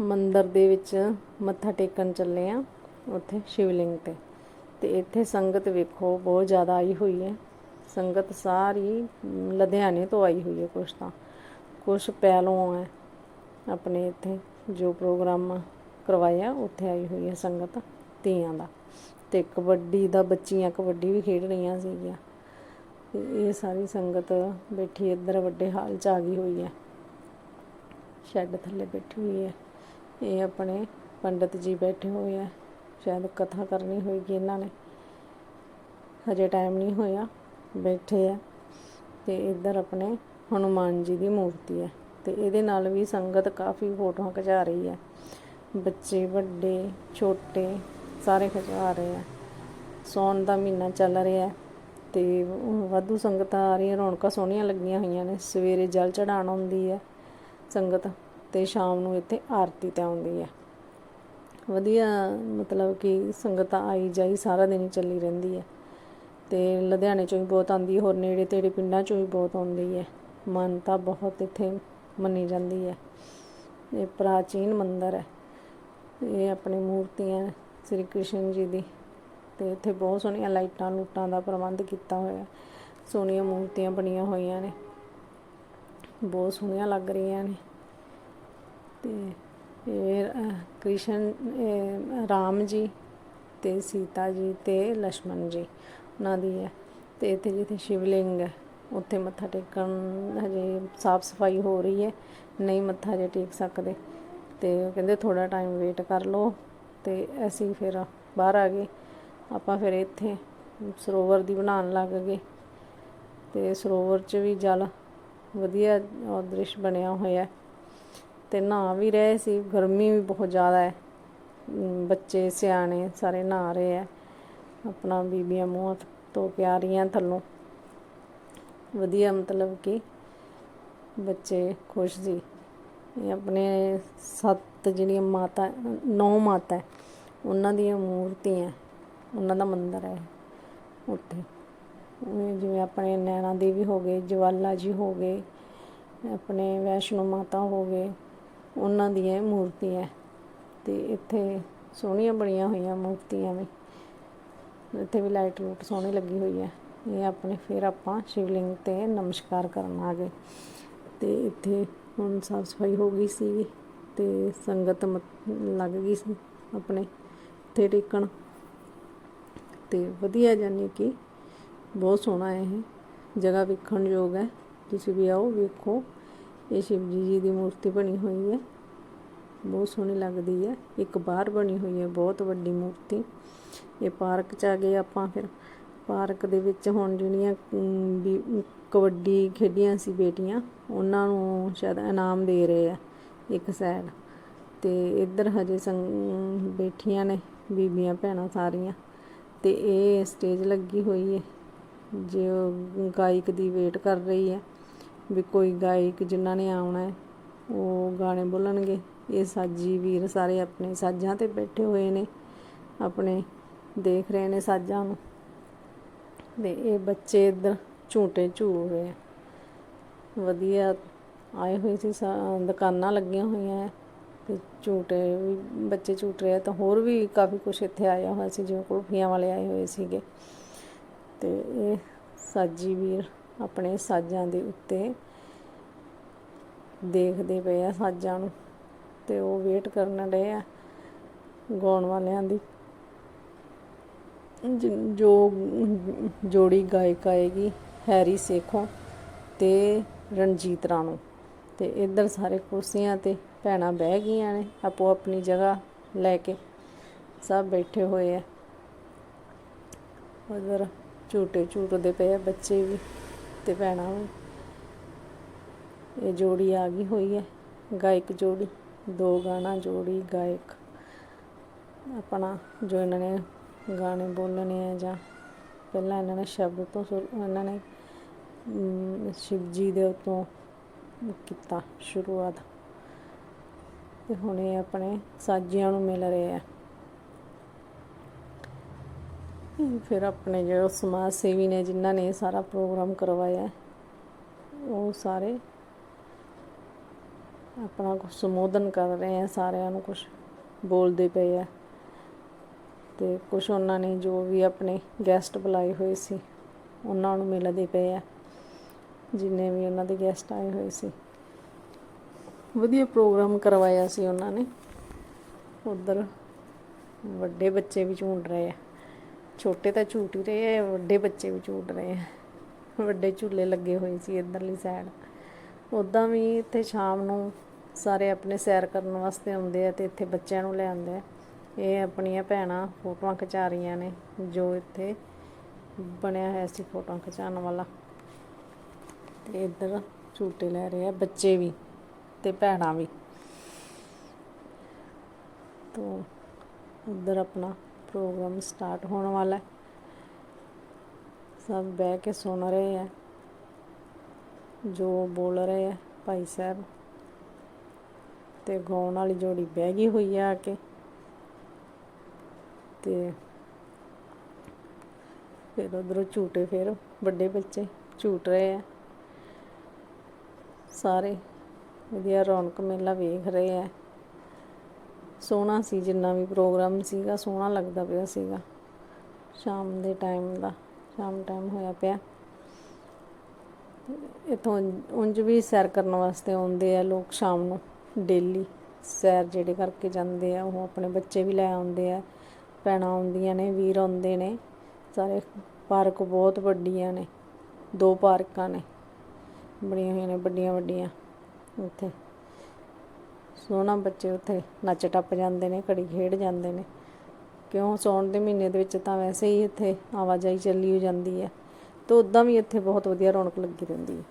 ਮੰਦਰ ਦੇ ਵਿੱਚ ਮੱਥਾ ਟੇਕਣ ਚੱਲੇ ਆ, ਉੱਥੇ ਸ਼ਿਵਲਿੰਗ ਤੇ। ਤੇ ਇੱਥੇ ਸੰਗਤ ਵੇਖੋ, ਬਹੁਤ ਜ਼ਿਆਦਾ ਆਈ ਹੋਈ ਹੈ। ਸੰਗਤ ਸਾਰੀ ਲੁਧਿਆਣੇ ਤੋਂ ਆਈ ਹੋਈ ਹੈ ਕੁਛ ਤਾਂ। ਕੁਛ ਪਹਿਲੋਂ ਹੈ ਆਪਣੇ ਇੱਥੇ ਜੋ ਪ੍ਰੋਗਰਾਮ ਕਰਵਾਇਆ, ਉੱਥੇ ਆਈ ਹੋਈ ਹੈ ਸੰਗਤ ਧੀਆਂ ਦਾ। ਤੇ ਕਬੱਡੀ ਦਾ ਬੱਚੀਆਂ ਕਬੱਡੀ ਵੀ ਖੇਡ ਰਹੀਆਂ ਸੀਗੀਆਂ। ਤੇ ਇਹ ਸਾਰੀ ਸੰਗਤ ਬੈਠੀ ਇੱਧਰ ਵੱਡੇ ਹਾਲ 'ਚ ਆ ਗਈ ਹੋਈ ਹੈ। ਸ਼ੈੱਡ ਥੱਲੇ ਬੈਠੀ ਹੋਈ ਹੈ। ਇਹ ਆਪਣੇ ਪੰਡਤ ਜੀ ਬੈਠੇ ਹੋਏ ਆ। ਸ਼ਾਇਦ ਕਥਾ ਕਰਨੀ ਹੋਏਗੀ ਇਹਨਾਂ ਨੇ। ਹਜੇ ਟਾਈਮ ਨਹੀਂ ਹੋਇਆ। ਬੈਠੇ ਆ। ਤੇ ਇੱਧਰ ਆਪਣੇ ਹਨੂਮਾਨ ਜੀ ਦੀ ਮੂਰਤੀ ਹੈ ਤੇ ਇਹਦੇ ਨਾਲ ਵੀ ਸੰਗਤ ਕਾਫੀ ਫੋਟੋਆਂ ਖਿਚਾ ਰਹੀ ਹੈ ਬੱਚੇ ਵੱਡੇ, ਛੋਟੇ ਸਾਰੇ ਖਿਚਾ ਰਹੇ ਆ। ਸੌਣ ਦਾ ਮਹੀਨਾ ਚੱਲ ਰਿਹਾ ਹੈ। ਤੇ ਵਾਧੂ ਸੰਗਤਾਂ ਆ ਰਹੀਆਂ। ਰੌਣਕਾਂ ਸੋਹਣੀਆਂ ਲੱਗੀਆਂ ਹੋਈਆਂ ਨੇ। ਸਵੇਰੇ ਜਲ ਚੜਾਉਣ ਆਉਂਦੀ ਹੈ ਸੰਗਤ। ਤੇ ਸ਼ਾਮ ਨੂੰ ਇੱਥੇ ਆਰਤੀ ਤੇ ਆਉਂਦੀ ਹੈ ਵਧੀਆ, ਮਤਲਬ ਕਿ ਸੰਗਤਾਂ ਆਈ ਜਾਈ, ਸਾਰਾ ਦਿਨ ਚੱਲੀ ਰਹਿੰਦੀ ਹੈ ਤੇ ਲੁਧਿਆਣੇ ਚੋਂ ਵੀ ਬਹੁਤ ਆਉਂਦੀ, ਹੋਰ ਨੇੜੇ ਤੇੜੇ ਪਿੰਡਾਂ ਚੋਂ ਵੀ ਬਹੁਤ ਆਉਂਦੀ ਹੈ ਮਾਨਤਾ ਬਹੁਤ ਇੱਥੇ ਮੰਨੀ ਜਾਂਦੀ ਹੈ ਇਹ ਪ੍ਰਾਚੀਨ ਮੰਦਿਰ ਹੈ ਇਹ ਆਪਣੀ ਮੂਰਤੀਆਂ ਸ੍ਰੀ ਕ੍ਰਿਸ਼ਨ ਜੀ ਦੀ। ਤੇ ਇੱਥੇ ਬਹੁਤ ਸੋਹਣੀਆਂ ਲਾਈਟਾਂ ਲੂਟਾਂ ਦਾ ਪ੍ਰਬੰਧ ਕੀਤਾ ਹੋਇਆ। ਸੋਹਣੀਆਂ ਮੂਰਤੀਆਂ ਬਣੀਆਂ ਹੋਈਆਂ ਨੇ। ਬਹੁਤ ਸੋਹਣੀਆਂ ਲੱਗ ਰਹੀਆਂ ਨੇ। ਅਤੇ ਇਹ ਕ੍ਰਿਸ਼ਨ ਰਾਮ ਜੀ ਅਤੇ ਸੀਤਾ ਜੀ ਅਤੇ ਲਛਮਣ ਜੀ, ਉਹਨਾਂ ਦੀ ਹੈ। ਅਤੇ ਇੱਥੇ ਜਿੱਥੇ ਸ਼ਿਵਲਿੰਗ ਹੈ, ਉੱਥੇ ਮੱਥਾ ਟੇਕਣ ਹਜੇ ਸਾਫ਼ ਸਫ਼ਾਈ ਹੋ ਰਹੀ ਹੈ, ਨਹੀਂ ਮੱਥਾ ਹਜੇ ਟੇਕ ਸਕਦੇ। ਤੇ ਉਹ ਕਹਿੰਦੇ ਥੋੜਾ ਟਾਈਮ ਵੇਟ ਕਰ ਲਓ ਤੇ ਅਸੀਂ ਫਿਰ ਬਾਹਰ ਆ ਗਏ। ਆਪਾਂ ਫਿਰ ਇੱਥੇ ਸਰੋਵਰ ਦੀ ਬਣਾਉਣ ਲੱਗ ਗਏ। ਤੇ ਸਰੋਵਰ 'ਚ ਵੀ ਜਲ ਵਧੀਆ ਦ੍ਰਿਸ਼ ਬਣਿਆ ਹੋਇਆ ਤੇ ਨਹਾ ਵੀ ਰਹੇ ਸੀ, ਗਰਮੀ ਵੀ ਬਹੁਤ ਜ਼ਿਆਦਾ ਹੈ। ਬੱਚੇ ਸਿਆਣੇ ਸਾਰੇ ਨਹਾ ਰਹੇ ਆ ਆਪਣਾ ਬੀਬੀਆਂ ਮੂੰਹ ਹੱਥ ਧੋ ਕੇ ਆ ਰਹੀਆਂ ਥੱਲੋਂ। ਵਧੀਆ ਮਤਲਬ ਕਿ ਬੱਚੇ ਖੁਸ਼ ਸੀ। ਆਪਣੇ ਸੱਤ ਜਿਹੜੀਆਂ ਮਾਤਾ, ਨੌ ਮਾਤਾ ਉਹਨਾਂ ਦੀਆਂ ਮੂਰਤੀਆਂ ਉਹਨਾਂ ਦਾ ਮੰਦਿਰ ਹੈ ਉੱਥੇ। ਜਿਵੇਂ ਆਪਣੇ ਨੈਣਾ ਦੇਵੀ ਹੋ ਗਏ, ਜਵਾਲਾ ਜੀ ਹੋ ਗਏ, ਆਪਣੇ ਵੈਸ਼ਨੋ ਮਾਤਾ ਹੋ ਗਏ। ਉਹਨਾਂ ਦੀਆਂ ਇਹ ਮੂਰਤੀਆਂ ਤੇ ਇੱਥੇ ਸੋਹਣੀਆਂ ਬਣੀਆਂ ਹੋਈਆਂ ਮੂਰਤੀਆਂ ਵੀ। ਇੱਥੇ ਵੀ ਲਾਈਟ ਲੂਟ ਸੋਹਣੀ ਲੱਗੀ ਹੋਈ ਹੈ। ਇਹ ਆਪਣੇ ਫਿਰ ਆਪਾਂ ਸ਼ਿਵਲਿੰਗ ਤੇ ਨਮਸਕਾਰ ਕਰਨ ਆ ਗਏ। ਤੇ ਇੱਥੇ ਹੁਣ ਸਾਫ਼ ਸਫ਼ਾਈ ਹੋ ਗਈ ਸੀ ਤੇ ਸੰਗਤ ਮਤ- ਲੱਗ ਗਈ ਸੀ ਆਪਣੇ। ਤੇ ਟੇਕਣ ਤੇ ਵਧੀਆ ਜਾਨੀ ਕਿ ਬਹੁਤ ਸੋਹਣਾ ਹੈ ਇਹ ਜਗ੍ਹਾ ਵੇਖਣ ਯੋਗ ਹੈ। ਤੁਸੀਂ ਵੀ ਆਓ, ਵੇਖੋ। ਇਹ ਸ਼ਿਵ ਜੀ ਜੀ ਦੀ ਮੂਰਤੀ ਬਣੀ ਹੋਈ ਹੈ। ਬਹੁਤ ਸੋਹਣੀ ਲੱਗਦੀ ਹੈ। ਇੱਕ ਬਾਹਰ ਬਣੀ ਹੋਈ ਹੈ ਬਹੁਤ ਵੱਡੀ ਮੂਰਤੀ। ਇਹ ਪਾਰਕ ਚ ਆ ਗਏ ਆਪਾਂ ਫਿਰ। ਪਾਰਕ ਦੇ ਵਿੱਚ ਹੁਣ ਜਿਹੜੀਆਂ ਅਮ, ਕਬੱਡੀ ਖੇਡੀਆਂ ਸੀ ਬੇਟੀਆਂ ਉਹਨਾਂ ਨੂੰ ਸ਼ਾਇਦ ਇਨਾਮ ਦੇ ਰਹੇ ਆ ਇੱਕ ਸਾਈਡ ਤੇ ਇੱਧਰ ਹਜੇ ਸੰਗ ਬੈਠੀਆਂ ਨੇ ਬੀਬੀਆਂ ਭੈਣਾਂ ਸਾਰੀਆਂ। ਤੇ ਇਹ ਸਟੇਜ ਲੱਗੀ ਹੋਈ ਹੈ। ਜੋ ਗਾਇਕ ਦੀ ਵੇਟ ਕਰ ਰਹੀ ਹੈ। ਵੀ ਕੋਈ ਗਾਇਕ ਜਿਨ੍ਹਾਂ ਨੇ ਆਉਣਾ ਉਹ ਗਾਣੇ ਬੋਲਣਗੇ। ਇਹ ਸਾਜੀ ਵੀਰ ਸਾਰੇ ਆਪਣੇ ਸਾਜ਼ਾਂ ਤੇ ਬੈਠੇ ਹੋਏ ਨੇ, ਆਪਣੇ ਦੇਖ ਰਹੇ ਨੇ ਸਾਜ਼ਾਂ ਨੂੰ। ਤੇ ਇਹ ਬੱਚੇ ਇੱਧਰ ਝੂਟੇ ਝੂਲ ਰਹੇ ਆ। ਵਧੀਆ ਆਏ ਹੋਏ ਸੀ ਸਾ- ਦੁਕਾਨਾਂ ਲੱਗੀਆਂ ਹੋਈਆਂ ਹੈ ਤੇ ਝੂਟੇ ਵੀ, ਬੱਚੇ ਝੂਟ ਰਹੇ ਆ ਤਾਂ ਹੋਰ ਵੀ ਕਾਫੀ ਕੁਝ ਇੱਥੇ ਆਇਆ ਹੋਇਆ ਸੀ, ਜਿਵੇਂ ਕੁਲਫੀਆਂ ਵਾਲੇ ਆਏ ਹੋਏ ਸੀਗੇ। ਤੇ ਇਹ ਸਾਜੀ ਵੀਰ ਆਪਣੇ ਸਾਜ਼ਾਂ ਦੇ ਉੱਤੇ ਦੇਖਦੇ ਪਏ ਆ ਸਾਜ਼ਾਂ ਨੂੰ ਤੇ ਉਹ ਵੇਟ ਕਰਨ ਰਹੇ ਆ ਗਾਉਣ ਵਾਲਿਆਂ ਦੀ। ਜੋ ਜੋੜੀ ਗਾਇਕ ਆਏਗੀ ਹੈਰੀ ਸੇਖੋਂ ਤੇ ਰਣਜੀਤ ਰਾਣੋ। ਤੇ ਇੱਧਰ ਸਾਰੇ ਕੁਰਸੀਆਂ ਤੇ ਭੈਣਾਂ ਬਹਿ ਗਈਆਂ ਨੇ, ਆਪੋ ਆਪਣੀ ਜਗ੍ਹਾ ਲੈ ਕੇ ਸਭ ਬੈਠੇ ਹੋਏ ਆ। ਉਧਰ ਝੂਟੇ ਝੂਟਦੇ ਪਏ ਆ ਬੱਚੇ ਵੀ। ਤੇ ਭੈਣਾਂ ਵੀ। ਇਹ ਜੋੜੀ ਆ ਗਈ ਹੋਈ ਹੈ ਗਾਇਕ ਜੋੜੀ ਦੋ ਗਾਣਾ ਜੋੜੀ ਗਾਇਕ। ਆਪਣਾ ਜੋ ਇਹਨਾਂ ਨੇ ਗਾਣੇ ਬੋਲਣੇ ਆ ਜਾਂ ਪਹਿਲਾਂ ਇਹਨਾਂ ਨੇ ਸ਼ਬਦ ਤੋਂ ਸ਼ੁਰੂ- ਇਹਨਾਂ ਨੇ ਅਮ, ਸ਼ਿਵ ਜੀ ਦੇ ਉਤੋਂ ਕੀਤਾ ਸ਼ੁਰੂਆਤ। ਤੇ ਹੁਣ ਇਹ ਆਪਣੇ ਸਾਜੀਆਂ ਨੂੰ ਮਿਲ ਰਹੇ ਆ। ਫਿਰ ਆਪਣੇ ਜਿਹੜੇ ਸਮਾਜ ਸੇਵੀ ਨੇ, ਜਿਨ੍ਹਾਂ ਨੇ ਇਹ ਸਾਰਾ ਪ੍ਰੋਗਰਾਮ ਕਰਵਾਇਆ ਉਹ ਸਾਰੇ ਆਪਣਾ ਕੁਛ ਸੰਬੋਧਨ ਕਰ ਰਹੇ ਆ ਸਾਰਿਆਂ ਨੂੰ ਕੁਝ ਬੋਲਦੇ ਪਏ ਆ ਤੇ ਕੁਝ ਉਹਨਾਂ ਨੇ ਜੋ ਵੀ ਆਪਣੇ ਗੈਸਟ ਬੁਲਾਏ ਹੋਏ ਸੀ, ਉਹਨਾਂ ਨੂੰ ਮਿਲਦੇ ਪਏ ਆ ਜਿੰਨੇ ਵੀ ਉਹਨਾਂ ਦੇ ਗੈਸਟ ਆਏ ਹੋਏ ਸੀ। ਵਧੀਆ ਪ੍ਰੋਗਰਾਮ ਕਰਵਾਇਆ ਸੀ ਉਹਨਾਂ ਨੇ। ਉਧਰ ਵੱਡੇ ਬੱਚੇ ਵੀ ਝੂੰਡ ਰਹੇ ਆ ਛੋਟੇ ਤਾਂ ਝੂਟ ਹੀ ਰਹੇ ਆ, ਵੱਡੇ ਬੱਚੇ ਵੀ ਝੂਟ ਰਹੇ ਆ। ਵੱਡੇ ਝੂਲੇ ਲੱਗੇ ਹੋਏ ਸੀ ਇਧਰਲੀ ਸਾਈਡ ਉਦਾਂ ਵੀ ਇੱਥੇ ਸ਼ਾਮ ਨੂੰ ਸਾਰੇ ਆਪਣੇ ਸੈਰ ਕਰਨ ਵਾਸਤੇ ਆਉਂਦੇ ਆ ਤੇ ਇੱਥੇ ਬੱਚਿਆਂ ਨੂੰ ਲੈ ਆਉਂਦੇ ਆ। ਇਹ ਆਪਣੀਆਂ ਭੈਣਾਂ ਫੋਟੋਆਂ ਖਿਚਾ ਰਹੀਆਂ ਨੇ, ਜੋ ਇੱਥੇ ਬਣਿਆ ਹੋਇਆ ਸੀ ਫੋਟੋਆਂ ਖਿਚਾਉਣ ਵਾਲਾ। ਤੇ ਇੱਧਰ ਝੂਟੇ ਲੈ ਰਹੇ ਆ ਬੱਚੇ ਵੀ ਤੇ ਭੈਣਾਂ ਵੀ। ਤੋ ਉੱਧਰ ਆਪਣਾ ਪ੍ਰੋਗਰਾਮ ਸਟਾਰਟ ਹੋਣ ਵਾਲਾ ਹੈ। ਸਭ ਬਹਿ ਕੇ ਸੁਣ ਰਹੇ ਆ ਜੋ ਬੋਲ ਰਹੇ ਆ ਭਾਈ ਸਾਹਿਬ। ਤੇ ਗਾਉਣ ਵਾਲੀ ਜੋੜੀ ਬਹਿ ਗਈ ਹੋਈ ਆ ਆ ਕੇ। ਤੇ ਫਿਰ ਉਧਰੋਂ ਝੂਟੇ ਫਿਰ ਵੱਡੇ ਬੱਚੇ ਝੂਟ ਰਹੇ ਆ ਸਾਰੇ ਵਧੀਆ ਰੌਣਕ ਮੇਲਾ ਵੇਖ ਰਹੇ ਆ ਸੋਹਣਾ ਸੀ, ਜਿੰਨਾ ਵੀ ਪ੍ਰੋਗਰਾਮ ਸੀਗਾ, ਸੋਹਣਾ ਲੱਗਦਾ ਪਿਆ ਸੀਗਾ। ਸ਼ਾਮ ਦੇ ਟਾਈਮ ਦਾ, ਸ਼ਾਮ ਟਾਈਮ ਹੋਇਆ ਪਿਆ। ਇਥੋਂ ਉਂਝ ਵੀ ਸੈਰ ਕਰਨ ਵਾਸਤੇ ਆਉਂਦੇ ਆ ਲੋਕ ਸ਼ਾਮ ਨੂੰ ਡੇਲੀ ਸੈਰ ਜਿਹੜੇ ਕਰਕੇ ਜਾਂਦੇ ਆ, ਉਹ ਆਪਣੇ ਬੱਚੇ ਵੀ ਲੈ ਆਉਂਦੇ ਆ। ਭੈਣਾਂ ਆਉਂਦੀਆਂ ਨੇ, ਵੀਰ ਆਉਂਦੇ ਨੇ। ਸਾਰੇ ਪਾਰਕ ਬਹੁਤ ਵੱਡੀਆਂ ਨੇ, ਦੋ ਪਾਰਕਾਂ ਨੇ। ਬਣੀਆਂ ਹੋਈਆਂ ਨੇ ਵੱਡੀਆਂ ਵੱਡੀਆਂ ਉੱਥੇ। ਸੋਹਣਾ ਬੱਚੇ ਉੱਥੇ ਨੱਚ ਟੱਪ ਜਾਂਦੇ ਨੇ, ਘੜੀ ਖੇਡ ਜਾਂਦੇ ਨੇ। ਕਿਉਂ? ਸੌਣ ਦੇ ਮਹੀਨੇ ਦੇ ਵਿੱਚ ਤਾਂ ਵੈਸੇ ਹੀ ਇੱਥੇ ਆਵਾਜਾਈ ਚੱਲੀ ਹੋ ਜਾਂਦੀ ਹੈ। ਤੇ ਉਦਾਂ ਵੀ ਇੱਥੇ ਬਹੁਤ ਵਧੀਆ ਰੌਣਕ ਲੱਗੀ ਰਹਿੰਦੀ ਹੈ।